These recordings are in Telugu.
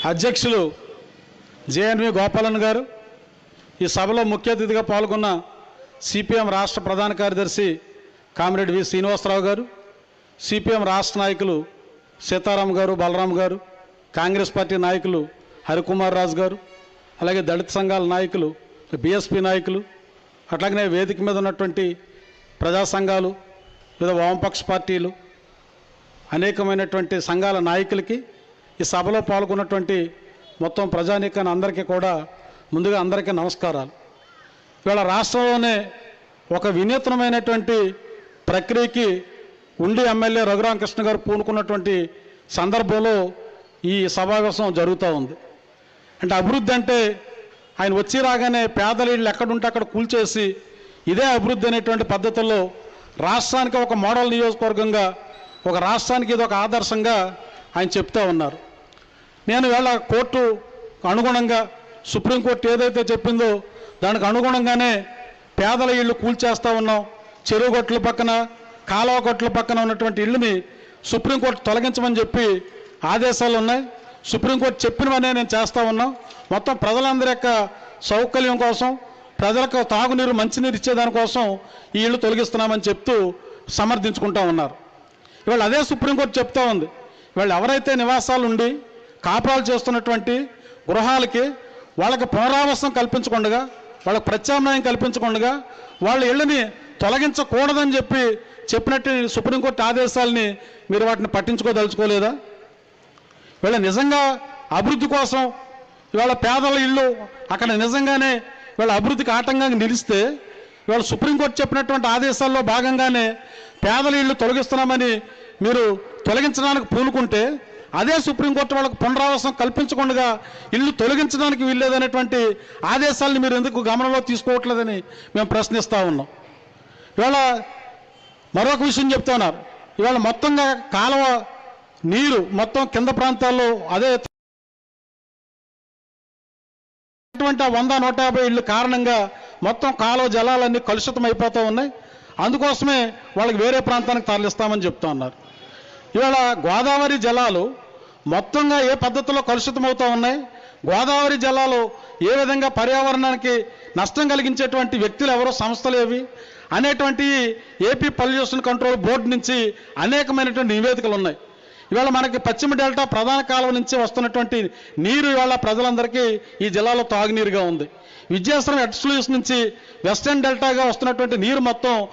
అధ్యక్షులు జేఎన్వి గోపాలన్ గారు ఈ సభలో ముఖ్య అతిథిగా పాల్గొన్న సిపిఎం రాష్ట్ర ప్రధాన కార్యదర్శి కామ్రేడ్ వి శ్రీనివాసరావు గారు సిపిఎం రాష్ట్ర నాయకులు సీతారాం గారు బలరాం గారు కాంగ్రెస్ పార్టీ నాయకులు హరికుమార్ రాజు గారు అలాగే దళిత సంఘాల నాయకులు బీఎస్పీ నాయకులు అట్లాగనే వేదిక మీద ఉన్నటువంటి ప్రజా సంఘాలు లేదా వామపక్ష పార్టీలు అనేకమైనటువంటి సంఘాల నాయకులకి ఈ సభలో పాల్గొన్నటువంటి మొత్తం ప్రజానీకాన్ని అందరికీ కూడా ముందుగా అందరికీ నమస్కారాలు. ఇవాళ రాష్ట్రంలోనే ఒక వినూత్నమైనటువంటి ప్రక్రియకి ఉండి ఎమ్మెల్యే రఘురామకృష్ణ గారు పూనుకున్నటువంటి సందర్భంలో ఈ సమావేశం జరుగుతూ ఉంది. అంటే అభివృద్ధి అంటే ఆయన వచ్చి రాగానే పేదలీళ్ళు ఎక్కడుంటే అక్కడ కూల్చేసి ఇదే అభివృద్ధి అనేటువంటి పద్ధతుల్లో రాష్ట్రానికి ఒక మోడల్ నియోజకవర్గంగా ఒక రాష్ట్రానికి ఇది ఒక ఆదర్శంగా ఆయన చెప్తూ ఉన్నారు. నేను వేళ కోర్టు అనుగుణంగా సుప్రీంకోర్టు ఏదైతే చెప్పిందో దానికి అనుగుణంగానే పేదల ఇళ్ళు కూల్చేస్తూ ఉన్నాం. చెరువు గొట్ల పక్కన కాలువ గొట్ల పక్కన ఉన్నటువంటి ఇళ్ళని సుప్రీంకోర్టు తొలగించమని చెప్పి ఆదేశాలు ఉన్నాయి. సుప్రీంకోర్టు చెప్పినవనే నేను చేస్తూ ఉన్నాం. మొత్తం ప్రజలందరి యొక్క సౌకర్యం కోసం ప్రజలకు తాగునీరు మంచినీరు ఇచ్చేదానికోసం ఈ ఇళ్ళు తొలగిస్తున్నామని చెప్తూ సమర్థించుకుంటా ఉన్నారు. ఇవాళ అదే సుప్రీంకోర్టు చెప్తా ఉంది. ఇవాళ ఎవరైతే నివాసాలు ఉండి కాపురాలు చేస్తున్నటువంటి గృహాలకి వాళ్ళకి పునరావాసం కల్పించకుండా వాళ్ళకి ప్రత్యామ్నాయం కల్పించకుండా వాళ్ళ ఇళ్ళని తొలగించకూడదని చెప్పి చెప్పినట్టు సుప్రీంకోర్టు ఆదేశాలని మీరు వాటిని పట్టించుకోదలుచుకోలేదా? వీళ్ళ నిజంగా అభివృద్ధి కోసం ఇవాళ పేదల ఇళ్ళు అక్కడ నిజంగానే వీళ్ళ అభివృద్ధికి ఆటంకంగా నిలిస్తే ఇవాళ సుప్రీంకోర్టు చెప్పినటువంటి ఆదేశాల్లో భాగంగానే పేదల ఇళ్ళు తొలగిస్తున్నామని మీరు తొలగించడానికి పూనుకుంటే అదే సుప్రీంకోర్టు వాళ్ళకు పునరావాసం కల్పించకుండా ఇల్లు తొలగించడానికి వీల్లేదనేటువంటి ఆదేశాలను మీరు ఎందుకు గమనంలో తీసుకోవట్లేదని మేము ప్రశ్నిస్తూ ఉన్నాం. ఇవాళ మరొక విషయం చెప్తున్నారు ఇవాళ మొత్తంగా కాలువ నీరు మొత్తం కింద ప్రాంతాల్లో అదే అటువంటి ఆ వంద నూట యాభై ఇళ్ళు కారణంగా మొత్తం కాలువ జలాలన్నీ కలుషితం అయిపోతూ ఉన్నాయి. అందుకోసమే వాళ్ళకి వేరే ప్రాంతానికి తరలిస్తామని చెప్తా ఉన్నారు. ఇవాళ గోదావరి జలాలు మొత్తంగా ఏ పద్ధతిలో కలుషితం అవుతూ ఉన్నాయి? గోదావరి జలాలు ఏ విధంగా పర్యావరణానికి నష్టం కలిగించేటువంటి వ్యక్తులు ఎవరో? సంస్థలు ఏవి? అనేటువంటి ఏపీ పొల్యూషన్ కంట్రోల్ బోర్డు నుంచి అనేకమైనటువంటి నివేదికలు ఉన్నాయి. ఇవాళ మనకి పశ్చిమ డెల్టా ప్రధాన కాలువ నుంచి వస్తున్నటువంటి నీరు ఇవాళ ప్రజలందరికీ ఈ జిల్లాలో తాగునీరుగా ఉంది. విద్యాశ్రమం ఎక్స్క్లూస్ నుంచి వెస్టర్న్ డెల్టాగా వస్తున్నటువంటి నీరు మొత్తం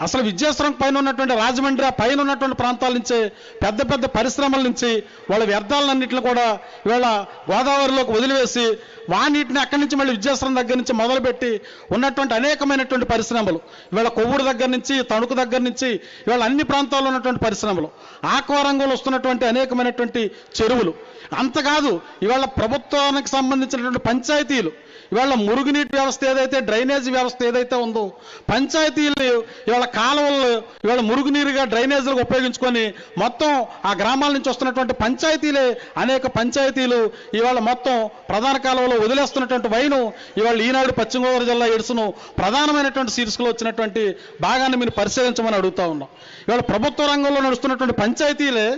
అసలు విద్యాశ్రమం పైన ఉన్నటువంటి రాజమండ్రి ఆ పైన ఉన్నటువంటి ప్రాంతాల నుంచి పెద్ద పెద్ద పరిశ్రమల నుంచి వాళ్ళ వ్యర్థాలన్నింటిని కూడా ఇవాళ గోదావరిలోకి వదిలివేసి వానిటిని అక్కడి నుంచి మళ్ళీ విద్యాశ్రమం దగ్గర నుంచి మొదలుపెట్టి ఉన్నటువంటి అనేకమైనటువంటి పరిశ్రమలు. ఇవాళ కొవ్వూరు దగ్గర నుంచి తణుకు దగ్గర నుంచి ఇవాళ అన్ని ప్రాంతాల్లో ఉన్నటువంటి పరిశ్రమలు. ఆక్వారంగంలో వస్తున్నటువంటి అనేకమైనటువంటి చెరువులు. అంతకాదు ఇవాళ ప్రభుత్వానికి సంబంధించినటువంటి పంచాయతీలు. ఇవాళ మురుగునీటి వ్యవస్థ ఏదైతే డ్రైనేజ్ వ్యవస్థ ఏదైతే ఉందో పంచాయతీలు ఇవాళ కాలువలు ఇవాళ మురుగునీరుగా డ్రైనేజీలకు ఉపయోగించుకొని మొత్తం ఆ గ్రామాల నుంచి వస్తున్నటువంటి పంచాయతీలే అనేక పంచాయతీలు ఇవాళ మొత్తం ప్రధాన కాలువలో వదిలేస్తున్నటువంటి వైను ఇవాళ ఈనాడు పశ్చిమ గోదావరి జిల్లా ఎడుసును ప్రధానమైనటువంటి శీర్షికలో వచ్చినటువంటి భాగాన్ని మీరు పరిశీలించమని అడుగుతా ఉన్నాం. ఇవాళ ప్రభుత్వ రంగంలో నడుస్తున్నటువంటి పంచాయతీలే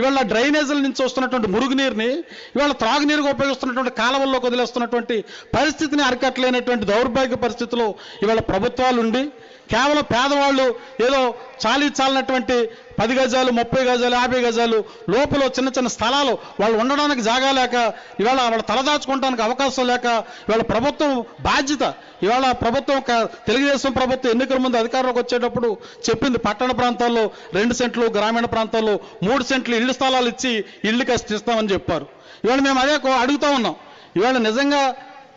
ఇవాళ డ్రైనేజీల నుంచి వస్తున్నటువంటి మురుగునీరుని ఇవాళ త్రాగునీరుగా ఉపయోగిస్తున్నటువంటి కాలువల్లోకి వదిలేస్తున్నటువంటి పరిస్థితిని అరికట్టలేనటువంటి దౌర్భాగ్య పరిస్థితిలో ఇవాళ ప్రభుత్వాలు ఉండి కేవలం పేదవాళ్ళు ఏదో చాలీ చాలినటువంటి పది గజాలు ముప్పై గజాలు యాభై గజాలు లోపల చిన్న చిన్న స్థలాలు వాళ్ళు ఉండడానికి జాగా లేక ఇవాళ వాళ్ళు తలదాచుకోవడానికి అవకాశం లేక ఇవాళ ప్రభుత్వం బాధ్యత. ఇవాళ ప్రభుత్వం ఒక తెలుగుదేశం ప్రభుత్వం ఎన్నికల ముందు అధికారంలోకి వచ్చేటప్పుడు చెప్పింది పట్టణ ప్రాంతాల్లో రెండు సెంట్లు గ్రామీణ ప్రాంతాల్లో మూడు సెంట్లు ఇళ్ళు స్థలాలు ఇచ్చి ఇల్లు కష్టిస్తామని చెప్పారు. ఇవాళ మేము అదే అడుగుతా ఉన్నాం. ఇవాళ నిజంగా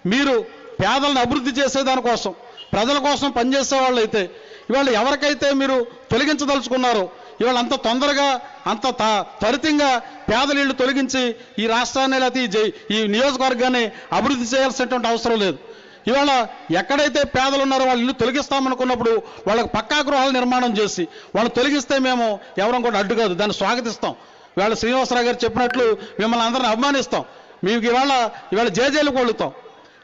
మీరు పేదలను అభివృద్ధి చేసేదానికోసం ప్రజల కోసం పనిచేసే వాళ్ళు అయితే ఇవాళ ఎవరికైతే మీరు తొలగించదలుచుకున్నారో ఇవాళ అంత తొందరగా అంత త- త్వరితంగా పేదలీళ్ళు తొలగించి ఈ రాష్ట్రాన్ని లేకపోతే ఈ జై- ఈ నియోజకవర్గాన్ని అభివృద్ధి చేయాల్సినటువంటి అవసరం లేదు. ఇవాళ ఎక్కడైతే పేదలు ఉన్నారో వాళ్ళ ఇల్లు తొలగిస్తామనుకున్నప్పుడు వాళ్ళకి పక్కా గృహాలు నిర్మాణం చేసి వాళ్ళు తొలగిస్తే మేము ఎవరం కూడా అడ్డు కాదు. దాన్ని స్వాగతిస్తాం. ఇవాళ శ్రీనివాసరావు గారు చెప్పినట్లు మిమ్మల్ని అందరిని అభిమానిస్తాం. మీకు ఇవాళ ఇవాళ జేజేలు కొలుతాం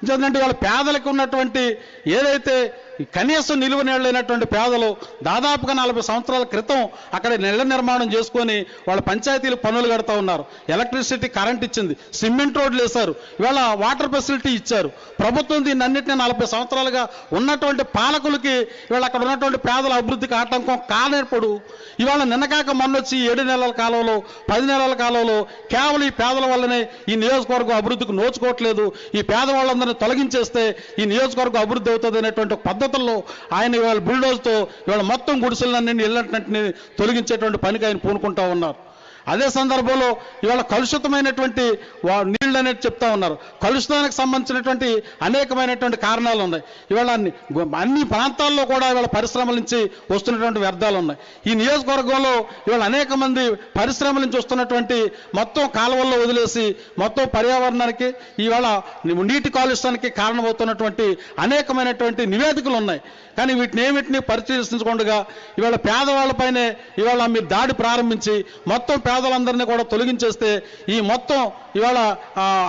ఎందుకంటే వాళ్ళ పేదలకు ఉన్నటువంటి ఏదైతే కనీసం నిలువ నీళ్ళైనటువంటి పేదలు దాదాపుగా నలభై సంవత్సరాల క్రితం అక్కడ నెల నిర్మాణం చేసుకొని వాళ్ళ పంచాయతీలు పనులు కడతా ఉన్నారు. ఎలక్ట్రిసిటీ కరెంట్ ఇచ్చింది. సిమెంట్ రోడ్లు వేశారు. ఇవాళ వాటర్ ఫెసిలిటీ ఇచ్చారు. ప్రభుత్వం దీన్ని అన్నింటినీ నలభై సంవత్సరాలుగా ఉన్నటువంటి పాలకులకి ఇవాళ అక్కడ ఉన్నటువంటి పేదల అభివృద్ధికి ఆటంకం కానేప్పుడు ఇవాళ నిన్నకాక మొన్నొచ్చి ఏడు నెలల కాలంలో పది నెలల కాలంలో కేవలం ఈ పేదల వల్లనే ఈ నియోజకవర్గం అభివృద్ధికి నోచుకోవట్లేదు. ఈ పేదవాళ్ళందరినీ తొలగించేస్తే ఈ నియోజకవర్గం అభివృద్ధి అవుతుంది అనేటువంటి పద్ధతి పద్ధతుల్లో ఆయన ఇవాళ బుల్డోజ్తో ఇవాళ మొత్తం గుడిసెలన్నీ ఇళ్ళంటిని తొలగించేటువంటి పనికి ఆయన పూనుకుంటా ఉన్నారు. అదే సందర్భంలో ఇవాళ కలుషితమైనటువంటి ఫీల్డ్ అనేది చెప్తా ఉన్నారు. కలుషితానికి సంబంధించినటువంటి అనేకమైనటువంటి కారణాలు ఉన్నాయి. ఇవాళ అన్ని అన్ని ప్రాంతాల్లో కూడా ఇవాళ పరిశ్రమల నుంచి వస్తున్నటువంటి వ్యర్థాలు ఉన్నాయి. ఈ నియోజకవర్గంలో ఇవాళ అనేక మంది పరిశ్రమల నుంచి వస్తున్నటువంటి మొత్తం కాలువల్లో వదిలేసి మొత్తం పర్యావరణానికి ఇవాళ నీటి కాలుష్యానికి కారణమవుతున్నటువంటి అనేకమైనటువంటి నివేదికలు ఉన్నాయి. కానీ వీటిని ఏమిటిని పరిశీలించకుండా ఇవాళ పేదవాళ్ళపైనే ఇవాళ మీరు దాడి ప్రారంభించి మొత్తం పేదలందరినీ కూడా తొలగించేస్తే ఈ మొత్తం ఇవాళ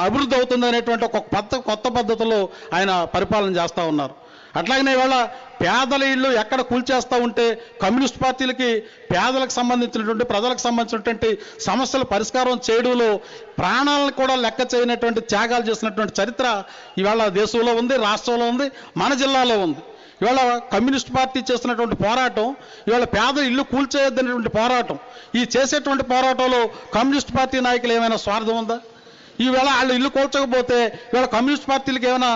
అభివృద్ధి అవుతుంది అనేటువంటి ఒక కొత్త కొత్త పద్ధతిలో ఆయన పరిపాలన చేస్తూ ఉన్నారు. అట్లాగనే ఇవాళ పేదల ఇళ్ళు ఎక్కడ కూల్చేస్తూ ఉంటే కమ్యూనిస్ట్ పార్టీలకి పేదలకు సంబంధించినటువంటి ప్రజలకు సంబంధించినటువంటి సమస్యల పరిష్కారం చేయడంలో ప్రాణాలను కూడా లెక్క చేయనటువంటి త్యాగాలు చేసినటువంటి చరిత్ర ఇవాళ దేశంలో ఉంది రాష్ట్రంలో ఉంది మన జిల్లాలో ఉంది. ఇవాళ కమ్యూనిస్ట్ పార్టీ చేస్తున్నటువంటి పోరాటం ఇవాళ పేద ఇల్లు కూల్చేయద్దనేటువంటి పోరాటం ఈ చేసేటువంటి పోరాటంలో కమ్యూనిస్ట్ పార్టీ నాయకులు ఏమైనా స్వార్థం ఉందా? ఈవేళ వాళ్ళు ఇల్లు కూల్చకపోతే ఇవాళ కమ్యూనిస్ట్ పార్టీలకు ఏమైనా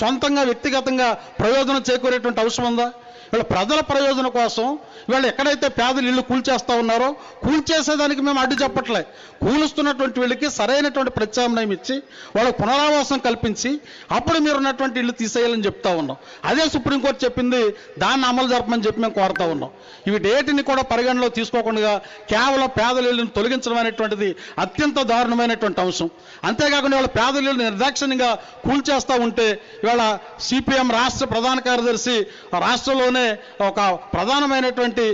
సొంతంగా వ్యక్తిగతంగా ప్రయోజనం చేకూరేటువంటి అవసరం ఉందా? వీళ్ళ ప్రజల ప్రయోజనం కోసం వీళ్ళు ఎక్కడైతే పేదలు ఇల్లు కూల్చేస్తా ఉన్నారో కూల్చేసేదానికి మేము అడ్డు చెప్పట్లే. కూలుస్తున్నటువంటి వీళ్ళకి సరైనటువంటి ప్రత్యామ్నాయం ఇచ్చి వాళ్ళకు పునరావాసం కల్పించి అప్పుడు మీరు ఉన్నటువంటి ఇల్లు తీసేయాలని చెప్తా ఉన్నాం. అదే సుప్రీంకోర్టు చెప్పింది దాన్ని అమలు జరపమని చెప్పి మేము కోరుతా ఉన్నాం. ఇవి డేటిని కూడా పరిగణలో తీసుకోకుండా కేవలం పేదల ఇళ్ళని తొలగించడం అనేటువంటిది అత్యంత దారుణమైనటువంటి అంశం. అంతేకాకుండా ఇవాళ పేదల ఇళ్ళని నిర్దాక్షిణ్యంగా కూల్చేస్తూ ఉంటే ఇవాళ సిపిఎం రాష్ట్ర ప్రధాన కార్యదర్శి రాష్ట్రంలోనే ఒక ప్రధానమైనటువంటి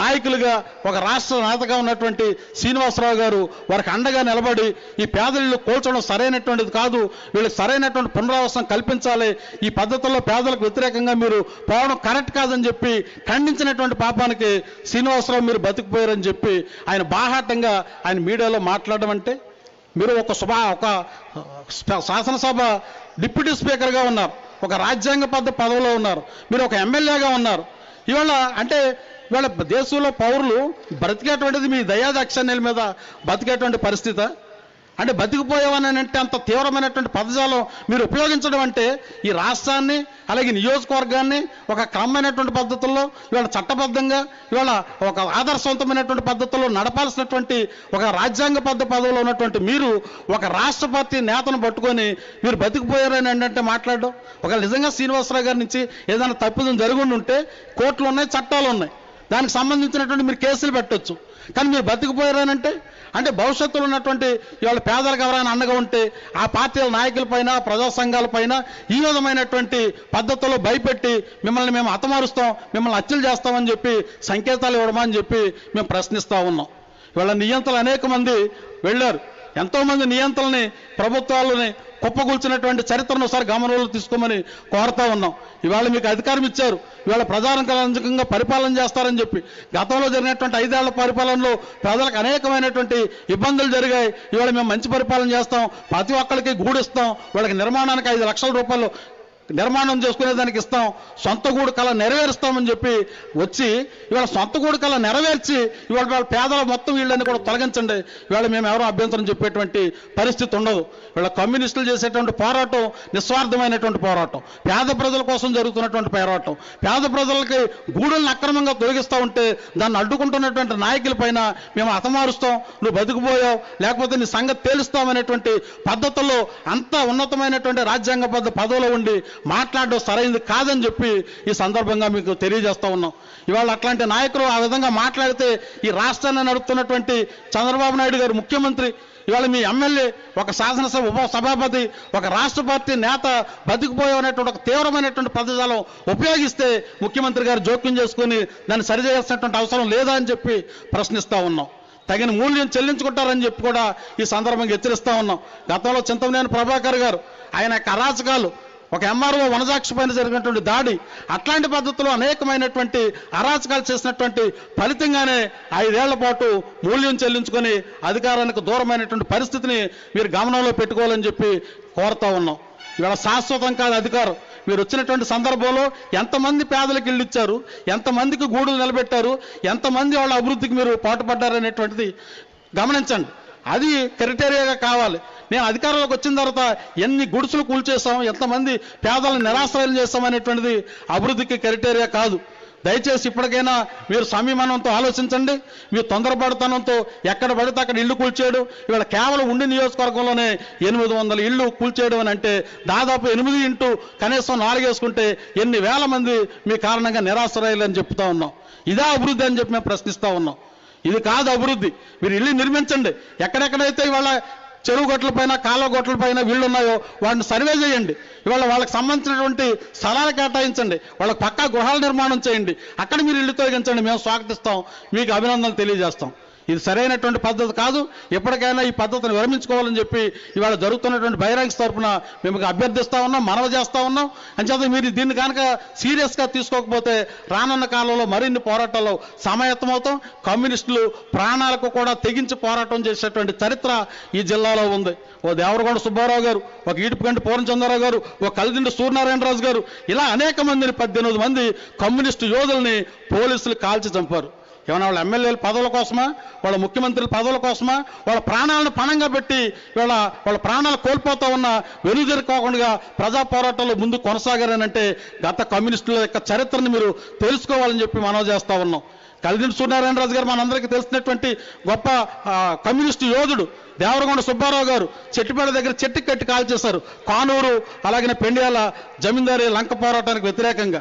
నాయకులుగా ఒక రాష్ట్ర నేతగా ఉన్నటువంటి శ్రీనివాసరావు గారు వారికి అండగా నిలబడి ఈ పేదలు కూల్చడం సరైనటువంటిది కాదు. వీళ్ళకి సరైనటువంటి పునరావాసం కల్పించాలి. ఈ పద్ధతుల్లో పేదలకు వ్యతిరేకంగా మీరు పోవడం కరెక్ట్ కాదని చెప్పి ఖండించినటువంటి పాపానికి శ్రీనివాసరావు మీరు బతికిపోయారని చెప్పి ఆయన బాహాటంగా ఆయన మీడియాలో మాట్లాడడం అంటే మీరు ఒక శుభ ఒక శాసనసభ డిప్యూటీ స్పీకర్గా ఉన్నారు ఒక రాజ్యాంగబద్ధ పదవిలో ఉన్నారు. మీరు ఒక ఎమ్మెల్యేగా ఉన్నారు. ఇవాళ అంటే ఇవాళ దేశంలో పౌరులు బ్రతికేటువంటిది మీ దయాదాక్షణ్యాల మీద బతికేటువంటి పరిస్థితి? అంటే బతికిపోయావని అంటే అంత తీవ్రమైనటువంటి పదజాలం మీరు ఉపయోగించడం అంటే ఈ రాష్ట్రాన్ని అలాగే నియోజకవర్గాన్ని ఒక క్రమమైనటువంటి పద్ధతుల్లో ఇవాళ చట్టబద్ధంగా ఇవాళ ఒక ఆదర్శవంతమైనటువంటి పద్ధతుల్లో నడపాల్సినటువంటి ఒక రాజ్యాంగబద్ధ పదవిలో ఉన్నటువంటి మీరు ఒక రాష్ట్ర పార్టీ నేతను పట్టుకొని మీరు బతికిపోయారని ఏంటంటే మాట్లాడడం. ఒక నిజంగా శ్రీనివాసరావు గారి నుంచి ఏదైనా తప్పిదం జరిగి ఉంటే కోర్టులు ఉన్నాయి చట్టాలు ఉన్నాయి. దానికి సంబంధించినటువంటి మీరు కేసులు పెట్టొచ్చు. కానీ మీరు బతికిపోయారనంటే అంటే భవిష్యత్తులో ఉన్నటువంటి ఇవాళ పేదలకు ఎవరైనా అండగా ఉంటే ఆ పార్టీల నాయకులపైన ప్రజా సంఘాలపైన ఈ విధమైనటువంటి పద్ధతుల్లో భయపెట్టి మిమ్మల్ని మేము హతమారుస్తాం మిమ్మల్ని హత్యలు చేస్తామని చెప్పి సంకేతాలు ఇవ్వడమని చెప్పి మేము ప్రశ్నిస్తూ ఉన్నాం. ఇవాళ నియంతలు అనేక మంది వెళ్ళారు. ఎంతోమంది నియంత్రణని ప్రభుత్వాలని కుప్పగూల్చినటువంటి చరిత్రను ఒకసారి గమనంలో తీసుకోమని కోరుతా ఉన్నాం. ఇవాళ మీకు అధికారం ఇచ్చారు. ఇవాళ ప్రజారంజకంగా పరిపాలన చేస్తారని చెప్పి గతంలో జరిగినటువంటి ఐదేళ్ళ పరిపాలనలో ప్రజలకు అనేకమైనటువంటి ఇబ్బందులు జరిగాయి. ఇవాళ మేము మంచి పరిపాలన చేస్తాం. ప్రతి ఒక్కరికి గూడిస్తాం. వాళ్ళకి నిర్మాణానికి ఐదు లక్షల రూపాయలు నిర్మాణం చేసుకునే దానికి ఇస్తాం సొంత గూడు కళ నెరవేరుస్తామని చెప్పి వచ్చి ఇవాళ సొంత గూడు కళ నెరవేర్చి ఇవాళ వాళ్ళ పేదల మొత్తం వీళ్ళని కూడా తొలగించండి. ఇవాళ మేము ఎవరో అభ్యంతరం చెప్పేటువంటి పరిస్థితి ఉండదు. వీళ్ళ కమ్యూనిస్టులు చేసేటువంటి పోరాటం నిస్వార్థమైనటువంటి పోరాటం. పేద ప్రజల కోసం జరుగుతున్నటువంటి పోరాటం. పేద ప్రజలకి గూడులను అక్రమంగా తొలగిస్తూ ఉంటే దాన్ని అడ్డుకుంటున్నటువంటి నాయకుల పైన మేము హతమారుస్తాం. నువ్వు బతికిపోయావు లేకపోతే నీ సంగతి తేలుస్తామనేటువంటి పద్ధతుల్లో అంత ఉన్నతమైనటువంటి రాజ్యాంగబద్ధ పదవిలో ఉండి మాట్లాడడం సరైనది కాదని చెప్పి ఈ సందర్భంగా మీకు తెలియజేస్తా ఉన్నాం. ఇవాళ అట్లాంటి నాయకులు ఆ విధంగా మాట్లాడితే ఈ రాష్ట్రాన్ని నడుపుతున్నటువంటి చంద్రబాబు నాయుడు గారు ముఖ్యమంత్రి ఇవాళ మీ ఎమ్మెల్యే ఒక శాసనసభ ఉప సభాపతి ఒక రాష్ట్ర పార్టీ నేత బతికిపోయేటువంటి ఒక తీవ్రమైనటువంటి పదజాలం ఉపయోగిస్తే ముఖ్యమంత్రి గారు జోక్యం చేసుకుని దాన్ని సరిచేయాల్సినటువంటి అవసరం లేదా అని చెప్పి ప్రశ్నిస్తూ ఉన్నాం. తగిన మూల్యం చెల్లించుకుంటారని చెప్పి కూడా ఈ సందర్భంగా హెచ్చరిస్తా ఉన్నాం. గతంలో చింతమనేని ప్రభాకర్ గారు ఆయన యొక్క అరాచకాలు ఒక ఎంఆర్ఓ వనజాక్షి పైన జరిగినటువంటి దాడి అట్లాంటి పద్ధతిలో అనేకమైనటువంటి అరాచకాలు చేసినటువంటి ఫలితంగానే ఐదేళ్ళ పాటు మూల్యం చెల్లించుకొని అధికారానికి దూరమైనటువంటి పరిస్థితిని మీరు గమనంలో పెట్టుకోవాలని చెప్పి కోరుతా ఉన్నాం. ఇవాళ శాశ్వతం కాదు అధికారం. మీరు వచ్చినటువంటి సందర్భంలో ఎంతమంది పేదలకు ఇల్లు ఇచ్చారు ఎంతమందికి గూడులు నిలబెట్టారు ఎంతమంది వాళ్ళ అభివృద్ధికి మీరు పాటుపడ్డారనేటువంటిది గమనించండి. అది క్రైటీరియాగా కావాలి. నేను అధికారంలోకి వచ్చిన తర్వాత ఎన్ని గుడుసులు కూల్చేస్తాం ఎంతమంది పేదలను నిరాశ్రయం చేస్తాం అనేటువంటిది అభివృద్ధికి క్రైటీరియా కాదు. దయచేసి ఇప్పటికైనా మీరు సంయమనంతో ఆలోచించండి. మీరు తొందరపడతనంతో ఎక్కడ పడితే అక్కడ ఇల్లు కూల్చేయడం. ఇవాళ కేవలం ఉండి నియోజకవర్గంలోనే ఎనిమిది వందల ఇల్లు కూల్చేయడం అని అంటే దాదాపు ఎనిమిది ఇంటూ కనీసం నాలుగేసుకుంటే ఎన్ని వేల మంది మీ కారణంగా నిరాశ్రయాలని చెప్తా ఉన్నాం. ఇదే అభివృద్ధి అని చెప్పి మేము ప్రశ్నిస్తూ ఉన్నాం. ఇది కాదు అభివృద్ధి. మీరు ఇల్లు నిర్మించండి. ఎక్కడెక్కడైతే ఇవాళ చెరువు గొట్ల పైన కాలువ గొట్ల పైన వీళ్ళు ఉన్నాయో వాటిని సర్వే చేయండి. ఇవాళ వాళ్ళకి సంబంధించినటువంటి స్థలాలు కేటాయించండి. వాళ్ళకి పక్కా గృహాల నిర్మాణం చేయండి. అక్కడ మీరు ఇల్లు తొలగించండి. మేము స్వాగతిస్తాం. మీకు అభినందనలు తెలియజేస్తాం. ఇది సరైనటువంటి పద్ధతి కాదు. ఎప్పటికైనా ఈ పద్ధతిని విరమించుకోవాలని చెప్పి ఇవాళ జరుగుతున్నటువంటి బహిరంగ తరఫున మేము అభ్యర్థిస్తా ఉన్నాం మనవి చేస్తా ఉన్నాం. అంచేత మీరు దీన్ని కనుక సీరియస్గా తీసుకోకపోతే రానున్న కాలంలో మరిన్ని పోరాటాల్లో సమాయత్తమవుతాం కమ్యూనిస్టులు ప్రాణాలకు కూడా తెగించి పోరాటం చేసేటువంటి చరిత్ర ఈ జిల్లాలో ఉంది. ఓ దేవరగొండ సుబ్బారావు గారు ఒక ఈటుపగంటి పూర్ణచంద్రరావు గారు ఒక కలిదిండి సూర్యనారాయణరాజు గారు ఇలా అనేక మందిని పద్దెనిమిది మంది కమ్యూనిస్టు యోధుల్ని పోలీసులు కాల్చి చంపారు. ఏమైనా వాళ్ళ ఎమ్మెల్యేల పదవుల కోసమా? వాళ్ళ ముఖ్యమంత్రుల పదవుల కోసమా? వాళ్ళ ప్రాణాలను పణంగా పెట్టి వాళ్ళ వాళ్ళ ప్రాణాలు కోల్పోతూ ఉన్న వెనుదిరుకోకుండా ప్రజా పోరాటాలు ముందు కొనసాగారనంటే గత కమ్యూనిస్టుల యొక్క చరిత్రను మీరు తెలుసుకోవాలని చెప్పి మనవి చేస్తూ ఉన్నాం. కలిదింటి సూర్యనారాయణరాజు గారు మనందరికీ తెలిసినటువంటి గొప్ప కమ్యూనిస్టు యోధుడు దేవరగొండ సుబ్బారావు గారు చెట్టుపేట దగ్గర చెట్టు కట్టి కాల్చేశారు. కానూరు అలాగనే పెండియాల జమీందారీ లంక పోరాటానికి వ్యతిరేకంగా.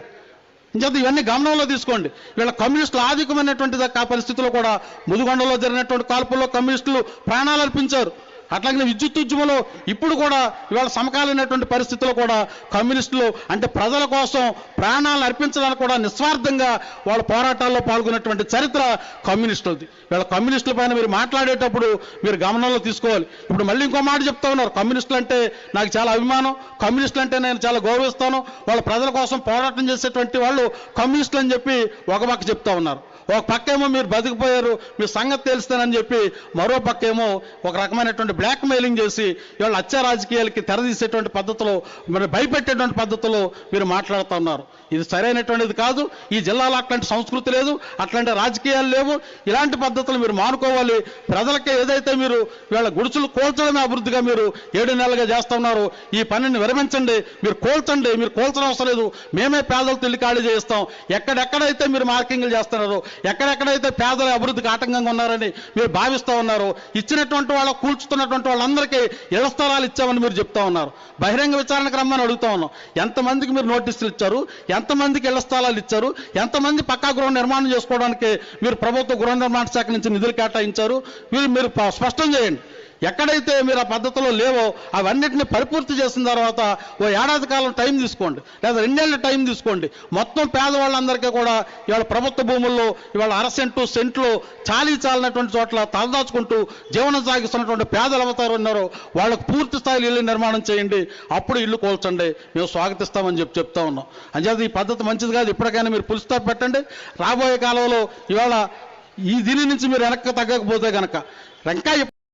ఇంచేత ఇవన్నీ గమనంలో తీసుకోండి. వీళ్ళ కమ్యూనిస్టులు ఆధికమైనటువంటి పరిస్థితుల్లో కూడా ముదుగొండలో జరిగినటువంటి కాల్పుల్లో కమ్యూనిస్టులు ప్రాణాలు అర్పించారు. అట్లాగే విద్యుత్ ఉద్యమంలో ఇప్పుడు కూడా ఇవాళ సమకాలీనటువంటి పరిస్థితుల్లో కూడా కమ్యూనిస్టులు అంటే ప్రజల కోసం ప్రాణాలను అర్పించడానికి కూడా నిస్వార్థంగా వాళ్ళ పోరాటాల్లో పాల్గొన్నటువంటి చరిత్ర కమ్యూనిస్టులది. వీళ్ళ కమ్యూనిస్టుల పైన మీరు మాట్లాడేటప్పుడు మీరు గమనంలో తీసుకోవాలి. ఇప్పుడు మళ్ళీ ఇంకో మాట చెప్తా ఉన్నారు. కమ్యూనిస్టులు అంటే నాకు చాలా అభిమానం. కమ్యూనిస్టులు అంటే నేను చాలా గౌరవిస్తాను. వాళ్ళ ప్రజల కోసం పోరాటం చేసేటువంటి వాళ్ళు కమ్యూనిస్టులు అని చెప్పి ఒక పక్క చెప్తా ఉన్నారు. ఒక పక్క ఏమో మీరు బతికిపోయారు మీ సంగతి తెలుస్తానని చెప్పి మరో పక్క ఏమో ఒక రకమైనటువంటి బ్లాక్ మెయిలింగ్ చేసి ఇవాళ హత్య రాజకీయాలకి తెరదీసేటువంటి పద్ధతిలో మరి భయపెట్టేటువంటి పద్ధతిలో మీరు మాట్లాడుతూ ఉన్నారు. ఇది సరైనటువంటిది కాదు. ఈ జిల్లాలో అట్లాంటి సంస్కృతి లేదు అట్లాంటి రాజకీయాలు లేవు. ఇలాంటి పద్ధతులు మీరు మానుకోవాలి. ప్రజలకి ఏదైతే మీరు ఇవాళ గుడుచులు కోల్చడమే అభివృద్ధిగా మీరు ఏడు నెలలుగా చేస్తూ ఉన్నారు ఈ పనిని విరమించండి. మీరు కోల్చండి మీరు కోల్చడం అవసరం లేదు. మేమే పేదలతో ఇల్లు ఖాళీ చేయిస్తాం. ఎక్కడెక్కడైతే మీరు మార్కింగ్లు చేస్తున్నారో ఎక్కడెక్కడైతే పేదల అభివృద్ధికి ఆటంకంగా ఉన్నారని మీరు భావిస్తూ ఉన్నారు ఇచ్చినటువంటి వాళ్ళ కూల్చుతున్నటువంటి వాళ్ళందరికీ ఇళ్ళ స్థలాలు ఇచ్చామని మీరు చెప్తా ఉన్నారు. బహిరంగ విచారణకు రమ్మని అడుగుతా ఉన్నాం. ఎంతమందికి మీరు నోటీసులు ఇచ్చారు? ఎంతమందికి ఇళ్ళ స్థలాలు ఇచ్చారు? ఎంతమంది పక్కా గృహ నిర్మాణం చేసుకోవడానికి మీరు ప్రభుత్వ గృహ నిర్మాణ శాఖ నుంచి నిధులు కేటాయించారు? మీరు మీరు స్పష్టం చేయండి. ఎక్కడైతే మీరు ఆ పద్ధతిలో లేవో అవన్నిటిని పరిపూర్తి చేసిన తర్వాత ఓ ఏడాది కాలం టైం తీసుకోండి. లేదా రెండేళ్ళ టైం తీసుకోండి. మొత్తం పేదవాళ్ళందరికీ కూడా ఇవాళ ప్రభుత్వ భూముల్లో ఇవాళ అర సెంటు సెంట్లు చాలీ చాలినటువంటి చోట్ల తలదాచుకుంటూ జీవనం సాగిస్తున్నటువంటి పేదలు అవతారు ఉన్నారో వాళ్ళకు పూర్తి స్థాయిలో ఇల్లు నిర్మాణం చేయండి. అప్పుడు ఇల్లు కోల్చండి. మేము స్వాగతిస్తామని చెప్పి చెప్తా ఉన్నాం. అంచేది ఈ పద్ధతి మంచిది కాదు. ఇప్పటికైనా మీరు పులుస్తా పెట్టండి. రాబోయే కాలంలో ఇవాళ ఈ దీని నుంచి మీరు వెనక్కి తగ్గకపోతే కనుక ఇంకా